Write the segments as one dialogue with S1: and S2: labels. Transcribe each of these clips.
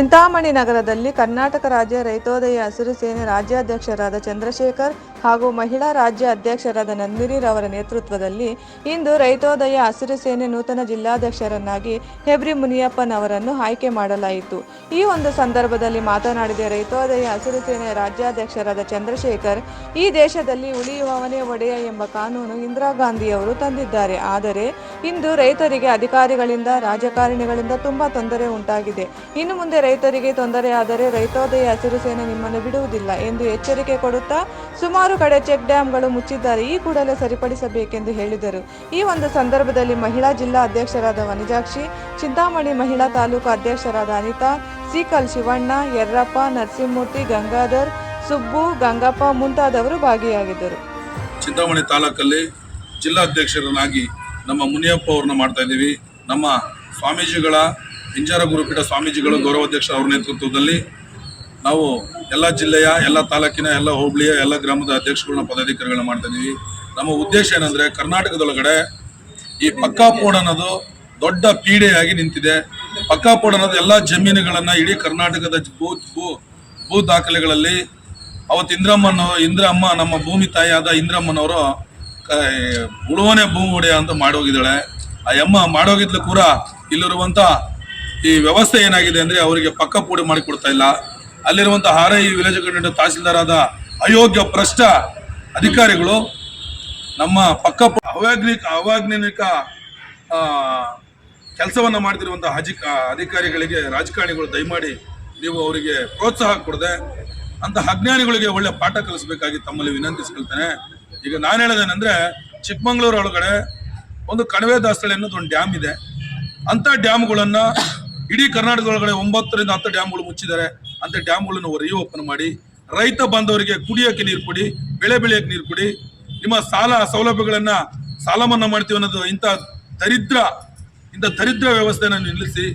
S1: ಚಿಂತಾಮಣಿ ನಗರದಲ್ಲಿ ಕರ್ನಾಟಕ ರಾಜ್ಯ ರೈತೋದಯ ಹಸಿರು ಸೇನೆ ರಾಜ್ಯಾಧ್ಯಕ್ಷರಾದ ಚಂದ್ರಶೇಖರ್ ಹಾಗೂ ಮಹಿಳಾ ರಾಜ್ಯ ಅಧ್ಯಕ್ಷರಾದ ನಂದಿನಿರವರ ನೇತೃತ್ವದಲ್ಲಿ ಇಂದು ರೈತೋದಯ ಹಸಿರು ಸೇನೆ ನೂತನ ಜಿಲ್ಲಾಧ್ಯಕ್ಷರನ್ನಾಗಿ ಹೆಬ್ರಿ ಮುನಿಯಪ್ಪನವರನ್ನು ಆಯ್ಕೆ ಮಾಡಲಾಯಿತು. ಈ ಒಂದು ಸಂದರ್ಭದಲ್ಲಿ ಮಾತನಾಡಿದ ರೈತೋದಯ ಹಸಿರು ಸೇನೆ ರಾಜ್ಯಾಧ್ಯಕ್ಷರಾದ ಚಂದ್ರಶೇಖರ್, ಈ ದೇಶದಲ್ಲಿ ಉಳಿಯುವವನೇ ಒಡೆಯ ಎಂಬ ಕಾನೂನು ಇಂದಿರಾ ಗಾಂಧಿಯವರು ತಂದಿದ್ದಾರೆ. ಆದರೆ ಇಂದು ರೈತರಿಗೆ ಅಧಿಕಾರಿಗಳಿಂದ, ರಾಜಕಾರಣಿಗಳಿಂದ ತುಂಬಾ ತೊಂದರೆ ಉಂಟಾಗಿದೆ. ಇನ್ನು ಮುಂದೆ ರೈತರಿಗೆ ತೊಂದರೆಯಾದರೆ ರೈತೋದಯ ಹಸಿರು ಸೇನೆ ನಿಮ್ಮನ್ನು ಬಿಡುವುದಿಲ್ಲ ಎಂದು ಎಚ್ಚರಿಕೆ ಕೊಡುತ್ತಾ ಸುಮಾರು ಕಡೆ ಚೆಕ್ ಡ್ಯಾಂಗಳು ಮುಚ್ಚಿದ್ದಾರೆ. ಈ ಕೂಡಲೇ ಸರಿಪಡಿಸಬೇಕೆಂದು ಹೇಳಿದರು. ಈ ಒಂದು ಸಂದರ್ಭದಲ್ಲಿ ಮಹಿಳಾ ಜಿಲ್ಲಾ ಅಧ್ಯಕ್ಷರಾದ ವನಿಜಾಕ್ಷಿ, ಚಿಂತಾಮಣಿ ಮಹಿಳಾ ತಾಲೂಕು ಅಧ್ಯಕ್ಷರಾದ ಅನಿತಾ, ಸೀಕಲ್ ಶಿವಣ್ಣ, ಯರ್ರಪ್ಪ, ನರಸಿಂಹಮೂರ್ತಿ, ಗಂಗಾಧರ್, ಸುಬ್ಬು, ಗಂಗಪ್ಪ ಮುಂತಾದವರು ಭಾಗಿಯಾಗಿದ್ದರು.
S2: ಚಿಂತಾಮಣಿ ತಾಲೂಕಲ್ಲಿ ಜಿಲ್ಲಾಧ್ಯಕ್ಷರನ್ನಾಗಿ ನಮ್ಮ ಮುನಿಯಪ್ಪ ಅವ್ರನ್ನ ಮಾಡ್ತಾ ಇದ್ದೀವಿ. ನಮ್ಮ ಸ್ವಾಮೀಜಿಗಳ ಇಂಜಾರ ಗುರುಪೀಠ ಸ್ವಾಮೀಜಿಗಳು ಗೌರವಾಧ್ಯಕ್ಷ ಅವರ ನೇತೃತ್ವದಲ್ಲಿ ನಾವು ಎಲ್ಲ ಜಿಲ್ಲೆಯ, ಎಲ್ಲ ತಾಲೂಕಿನ, ಎಲ್ಲ ಹೋಬಳಿಯ, ಎಲ್ಲ ಗ್ರಾಮದ ಅಧ್ಯಕ್ಷಗಳನ್ನ ಪದಾಧಿಕಾರಿಗಳನ್ನ ಮಾಡ್ತಾ ಇದ್ದೀವಿ ನಮ್ಮ ಉದ್ದೇಶ ಏನಂದ್ರೆ ಕರ್ನಾಟಕದೊಳಗಡೆ ಈ ಪಕ್ಕಾಪೋಡ್ ಅನ್ನೋದು ದೊಡ್ಡ ಪೀಡೆಯಾಗಿ ನಿಂತಿದೆ. ಪಕ್ಕಾಪೋಡ್ ಅನ್ನೋದು ಎಲ್ಲ ಜಮೀನುಗಳನ್ನು ಇಡೀ ಕರ್ನಾಟಕದ ಭೂ ಭೂ ಭೂ ದಾಖಲೆಗಳಲ್ಲಿ ಅವತ್ತು ಇಂದ್ರಮ್ಮನ, ಇಂದ್ರಮ್ಮ ನಮ್ಮ ಭೂಮಿ ತಾಯಿಯಾದ ಇಂದ್ರಮ್ಮನವರು ಉಳುವನೇ ಭೂಮಿ ಒಡೆಯ ಅಂತ ಮಾಡೋಗಿದ್ದಾಳೆ ಆ ಯಮ್ಮ ಮಾಡೋಗಿದ್ಲು ಕೂಡ ಇಲ್ಲಿರುವಂತ ಈ ವ್ಯವಸ್ಥೆ ಏನಾಗಿದೆ ಅಂದ್ರೆ ಅವರಿಗೆ ಪಕ್ಕ ಪೂಡಿ ಮಾಡಿಕೊಡ್ತಾ ಇಲ್ಲ. ಅಲ್ಲಿರುವಂತ ಹಾರೈ ವಿಲೇಜ್ ಕಂಡ ತಹಸೀಲ್ದಾರ್ ಆದ ಅಯೋಗ್ಯ ಭ್ರಷ್ಟ ಅಧಿಕಾರಿಗಳು ನಮ್ಮ ಪಕ್ಕ ಅವಾಗ್ನಿಕ ಅವಾಗ್ನಿಕ ಕೆಲಸವನ್ನ ಮಾಡ್ತಿರುವಂತಹ ಅಜಿ ಅಧಿಕಾರಿಗಳಿಗೆ, ರಾಜಕಾರಣಿಗಳು ದಯಮಾಡಿ ನೀವು ಅವರಿಗೆ ಪ್ರೋತ್ಸಾಹ ಕೊಡದೆ ಅಂತ ಅಜ್ಞಾನಿಗಳಿಗೆ ಒಳ್ಳೆ ಪಾಠ ಕಲಿಸಬೇಕಾಗಿ ತಮ್ಮಲ್ಲಿ ವಿನಂತಿಸ್ಕೊಳ್ತೇನೆ. ಈಗ ನಾನು ಹೇಳೋದೇನೆಂದ್ರೆ ಚಿಕ್ಕಮಂಗ್ಳೂರು ಒಳಗಡೆ ಒಂದು ಕಣಿವೆ ದಾಸಳಿ ಅನ್ನೋದು ಒಂದು ಡ್ಯಾಮ್ ಇದೆ. ಅಂತ ಡ್ಯಾಮ್ಗಳನ್ನ ಇಡೀ ಕರ್ನಾಟಕದೊಳಗಡೆ ಒಂಬತ್ತರಿಂದ ಹತ್ತು ಡ್ಯಾಮ್ಗಳು ಮುಚ್ಚಿದ್ದಾರೆ. ಅಂತ ಡ್ಯಾಮ್ಗಳನ್ನು ರೀಓಪನ್ ಮಾಡಿ. ರೈತ ಬಾಂಧವರಿಗೆ ಕುಡಿಯೋಕೆ ನೀರು ಕೊಡಿ, ಬೆಳೆ ಬೆಳೆಯೋಕೆ ನೀರು ಕೊಡಿ. ನಿಮ್ಮ ಸಾಲ ಸೌಲಭ್ಯಗಳನ್ನು ಸಾಲ ಮನ್ನಾ ಮಾಡ್ತೀವಿ ಅನ್ನೋದು ಇಂಥ ದರಿದ್ರ ಇಂಥ ದರಿದ್ರ ವ್ಯವಸ್ಥೆಯನ್ನು ನಿಲ್ಲಿಸಿ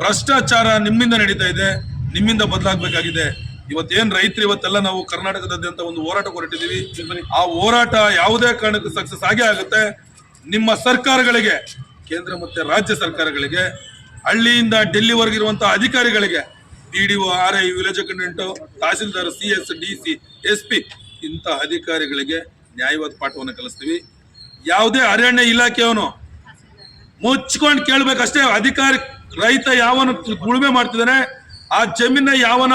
S2: ಭ್ರಷ್ಟಾಚಾರ ನಿಮ್ಮಿಂದ ನಡೀತಾ ಇದೆ, ನಿಮ್ಮಿಂದ ಬದಲಾಗಬೇಕಾಗಿದೆ. ಇವತ್ತೇನು ರೈತರು ಇವತ್ತೆಲ್ಲ ನಾವು ಕರ್ನಾಟಕದಾದ್ಯಂತ ಒಂದು ಹೋರಾಟ ಹೊರಟಿದ್ದೀವಿ ಆ ಹೋರಾಟ ಯಾವುದೇ ಕಾರಣಕ್ಕೂ ಸಕ್ಸಸ್ ಆಗೇ ಆಗುತ್ತೆ. ನಿಮ್ಮ ಸರ್ಕಾರಗಳಿಗೆ, ಕೇಂದ್ರ ಮತ್ತು ರಾಜ್ಯ ಸರ್ಕಾರಗಳಿಗೆ ಹಳ್ಳಿಯಿಂದ ಡೆಲ್ಲಿವರೆಗೆ ಇರುವಂತಹ ಅಧಿಕಾರಿಗಳಿಗೆ P D O R I village attendant tahsildar, C S, D C, S P ಇಂಥ ಅಧಿಕಾರಿಗಳಿಗೆ ನ್ಯಾಯವಾದ ಪಾಠವನ್ನು ಕಲಿಸ್ತೀವಿ. ಯಾವುದೇ ಅರಣ್ಯ ಇಲಾಖೆಯವನು ಮುಚ್ಕೊಂಡು ಕೇಳಬೇಕಷ್ಟೇ ಅಧಿಕಾರಿ ರೈತ ಯಾವನು ಉಳುಮೆ ಮಾಡ್ತಿದ್ದಾನೆ, ಆ ಜಮೀನ ಯಾವನ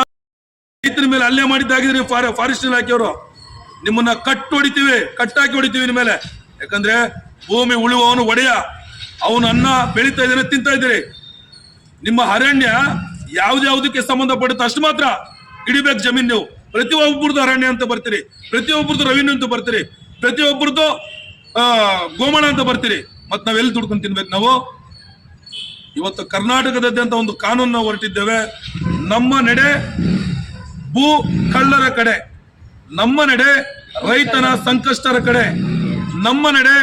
S2: ರೈತರ ಮೇಲೆ ಅಲ್ಲೇ ಮಾಡಿದ್ದಾಗಿದ್ರೆ ಫಾರೆಸ್ಟ್ ಇಲಾಖೆಯವರು ನಿಮ್ಮನ್ನ ಕಟ್ಟು ಹೊಡಿತೀವಿ ಕಟ್ಟಾಕಿ ಹೊಡಿತೀವಿ ನಿಮ್ಮ ಮೇಲೆ. ಯಾಕಂದ್ರೆ ಭೂಮಿ ಉಳುವವನು ಒಡೆಯ. ಅವನು ಅನ್ನ ಬೆಳೀತಾ ಇದ್ದಾನೆ, ತಿಂತಾ ಇದ್ದೀರಿ ನಿಮ್ಮ ಅರಣ್ಯ ಯಾವ್ದ್ಯಾವ್ದಕ್ಕೆ ಸಂಬಂಧಪಡುತ್ತೆ ಅಷ್ಟು ಮಾತ್ರ ಇಡಿಬೇಕು ಜಮೀನ್ ನೀವು. ಪ್ರತಿಯೊಬ್ಬರದ್ದು ಅರಣ್ಯ ಅಂತ ಬರ್ತೀರಿ ಪ್ರತಿಯೊಬ್ಬರದ್ದು ರೆವಿನ್ಯೂ ಅಂತ ಬರ್ತೀರಿ ಪ್ರತಿಯೊಬ್ಬರದ್ದು ಆ, ಗೋಮಾಳ ಅಂತ ಬರ್ತೀರಿ. ಮತ್ ನಾವೆಲ್ಲಿ ದುಡ್ಕೊಂಡು ತಿನ್ಬೇಕು ನಾವು? ಇವತ್ತು ಕರ್ನಾಟಕದಾದ್ಯಂತ ಒಂದು ಕಾನೂನನ್ನ ಹೊರಟಿದ್ದೇವೆ. ನಮ್ಮ ನಡೆ ಭೂ ಕಳ್ಳರ ಕಡೆ ನಮ್ಮ ನಡೆ ರೈತನ ಸಂಕಷ್ಟರ ಕಡೆ ನಮ್ಮ ನಡೆ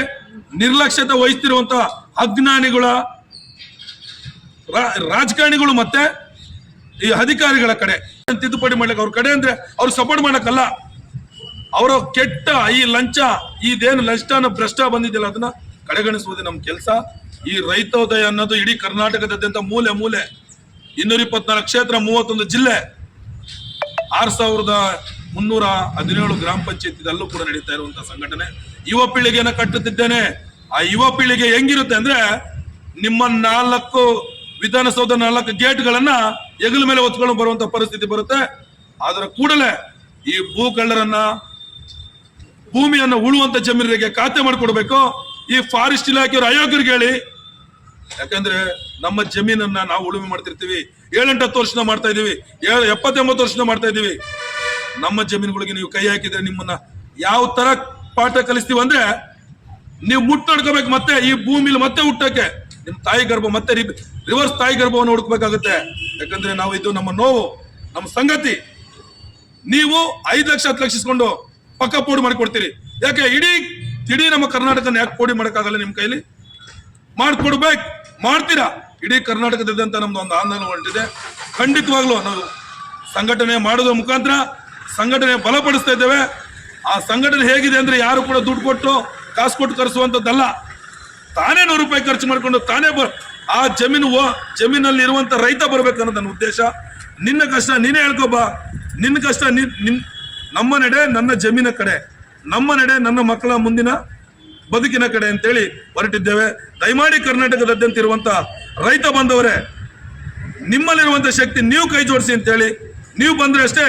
S2: ನಿರ್ಲಕ್ಷ್ಯತೆ ವಹಿಸ್ತಿರುವಂತ ಅಜ್ಞಾನಿಗಳ ರಾಜಕಾರಣಿಗಳು ಮತ್ತೆ ಈ ಅಧಿಕಾರಿಗಳ ಕಡೆ ತಿದ್ದುಪಡಿ ಮಾಡ್ಲಿಕ್ಕೆ ಅವ್ರ ಕಡೆ ಅಂದ್ರೆ ಅವ್ರು ಸಪೋರ್ಟ್ ಮಾಡಕ್ಕಲ್ಲ. ಅವರ ಕೆಟ್ಟ ಈ ಲಂಚ, ಇದೇನು ಲಂಚನ ಭ್ರಷ್ಟ ಬಂದಿದ್ದಿಲ್ಲ ಅದನ್ನ ಕಡೆಗಣಿಸುವುದು ನಮ್ಮ ಕೆಲಸ. ಈ ರೈತೋದಯ ಅನ್ನೋದು ಇಡೀ ಕರ್ನಾಟಕದಾದ್ಯಂತ ಮೂಲೆ ಮೂಲೆ. ಇನ್ನೂರ ಇಪ್ಪತ್ನಾಲ್ಕು ಕ್ಷೇತ್ರ, ಮೂವತ್ತೊಂದು ಜಿಲ್ಲೆ. ಆರ್ ಸಾವಿರದ ಮುನ್ನೂರ ಹದಿನೇಳು ಗ್ರಾಮ ಪಂಚಾಯತ್ ಅಲ್ಲೂ ಕೂಡ ನಡೀತಾ ಇರುವಂತಹ ಸಂಘಟನೆ. ಯುವ ಪೀಳಿಗೆಯನ್ನು ಕಟ್ಟುತ್ತಿದ್ದೇನೆ. ಆ ಯುವ ಪೀಳಿಗೆ ಹೆಂಗಿರುತ್ತೆ ಅಂದ್ರೆ ನಿಮ್ಮ ನಾಲ್ಕು ವಿಧಾನಸೌಧ ನಾಲ್ಕು ಗೇಟ್ಗಳನ್ನ ಹೆಗಲ ಮೇಲೆ ಹೊತ್ಕೊಂಡು ಬರುವಂತ ಪರಿಸ್ಥಿತಿ ಬರುತ್ತೆ. ಅದರ ಕೂಡಲೇ ಈ ಭೂ ಕಳ್ಳರನ್ನ ಭೂಮಿಯನ್ನು ಉಳುವಂತ ಜಮೀನರಿಗೆ ಖಾತೆ ಮಾಡಿಕೊಡ್ಬೇಕು. ಈ ಫಾರೆಸ್ಟ್ ಇಲಾಖೆಯವರು ಅಯೋಗ್ಯರಿಗೆ ಹೇಳಿ. ಯಾಕಂದ್ರೆ ನಮ್ಮ ಜಮೀನನ್ನ ನಾವು ಉಳುಮೆ ಮಾಡ್ತಿರ್ತೀವಿ. ಏಳೆಂಟು ಹತ್ತು ವರ್ಷದ ಮಾಡ್ತಾ ಇದೀವಿ. ಎಪ್ಪತ್ತೆಂಬತ್ತು ವರ್ಷದ ಮಾಡ್ತಾ ಇದೀವಿ. ನಮ್ಮ ಜಮೀನುಗಳಿಗೆ ನೀವು ಕೈ ಹಾಕಿದ್ರೆ ನಿಮ್ಮನ್ನ ಯಾವ ತರ ಪಾಠ ಕಲಿಸ್ತೀವಿ ಅಂದ್ರೆ ನೀವು ಮುಟ್ಟಡ್ಕೋಬೇಕು ಮತ್ತೆ ಈ ಭೂಮಿಲಿ ಮತ್ತೆ ಹುಟ್ಟಕ್ಕೆ ನಿಮ್ ತಾಯಿ ಗರ್ಭ ಮತ್ತೆ ರಿವರ್ಸ್ ತಾಯಿ ಗರ್ಭವನ್ನು ಹುಡುಕ್ಬೇಕಾಗುತ್ತೆ. ಯಾಕಂದ್ರೆ ನಾವು ಇದು ನಮ್ಮ ನೋವು, ನಮ್ಮ ಸಂಗತಿ. ನೀವು ಐದು ಲಕ್ಷ, ಹತ್ತು ಲಕ್ಷ ಇಸ್ಕೊಂಡು ಪಕ್ಕ ಪೋಡಿ ಮಾಡಿಕೊಡ್ತೀರಿ. ಯಾಕೆ ಇಡೀ ಇಡೀ ನಮ್ಮ ಕರ್ನಾಟಕನ ಯಾಕೆ ಪೋಡಿ ಮಾಡೋಕ್ಕಾಗಲ್ಲ ನಿಮ್ಮ ಕೈಲಿ? ಮಾಡ್ಕೊಡ್ಬೇಕು, ಮಾಡ್ತೀರಾ? ಇಡೀ ಕರ್ನಾಟಕದಾದ್ಯಂತ ನಮ್ದು ಒಂದು ಆಂದೋಲನ ಹೊರಟಿದೆ. ಖಂಡಿತವಾಗ್ಲೂ ನಾವು ಸಂಘಟನೆ ಮಾಡೋದ್ರ ಮುಖಾಂತರ ಸಂಘಟನೆ ಬಲಪಡಿಸ್ತಾ ಇದ್ದೇವೆ. ಆ ಸಂಘಟನೆ ಹೇಗಿದೆ ಅಂದ್ರೆ ಯಾರು ಕೂಡ ದುಡ್ಡು ಕೊಟ್ಟು ಕಾಸು ಕೊಟ್ಟು ಕರೆಸುವಂಥದ್ದಲ್ಲ ತಾನೇ ನೂರು ರೂಪಾಯಿ ಖರ್ಚು ಮಾಡಿಕೊಂಡು ತಾನೇ ಬ ಆ ಜಮೀನು ಜಮೀನಲ್ಲಿ ಇರುವಂತ ರೈತ ಬರ್ಬೇಕನ್ನೋದು ನನ್ನ ಉದ್ದೇಶ. ನಿನ್ನ ಕಷ್ಟ ನೀನೇ ಹೇಳ್ಕೊಬಾ ನಿನ್ನ ಕಷ್ಟ ನಿನ್ ನಿನ್ ನಮ್ಮ ನಡೆ ನನ್ನ ಜಮೀನ ಕಡೆ ನಮ್ಮ ನಡೆ ನನ್ನ ಮಕ್ಕಳ ಮುಂದಿನ ಬದುಕಿನ ಕಡೆ ಅಂತೇಳಿ ಹೊರಟಿದ್ದೇವೆ. ದಯಮಾಡಿ ಕರ್ನಾಟಕದಾದ್ಯಂತ ಇರುವಂತ ರೈತ ಬಂದವರೇ ನಿಮ್ಮಲ್ಲಿರುವಂಥ ಶಕ್ತಿ ನೀವು ಕೈ ಜೋಡಿಸಿ ಅಂತೇಳಿ. ನೀವು ಬಂದರೆ ಅಷ್ಟೇ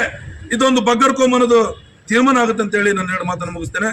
S2: ಇದೊಂದು ಬಗ್ಗರ್ಕೊಂಬನ್ನೋದು ತೀರ್ಮಾನ ಆಗುತ್ತೆ ಅಂತೇಳಿ ನನ್ನ ಎರಡು ಮಾತನ್ನು ಮುಗಿಸ್ತೇನೆ.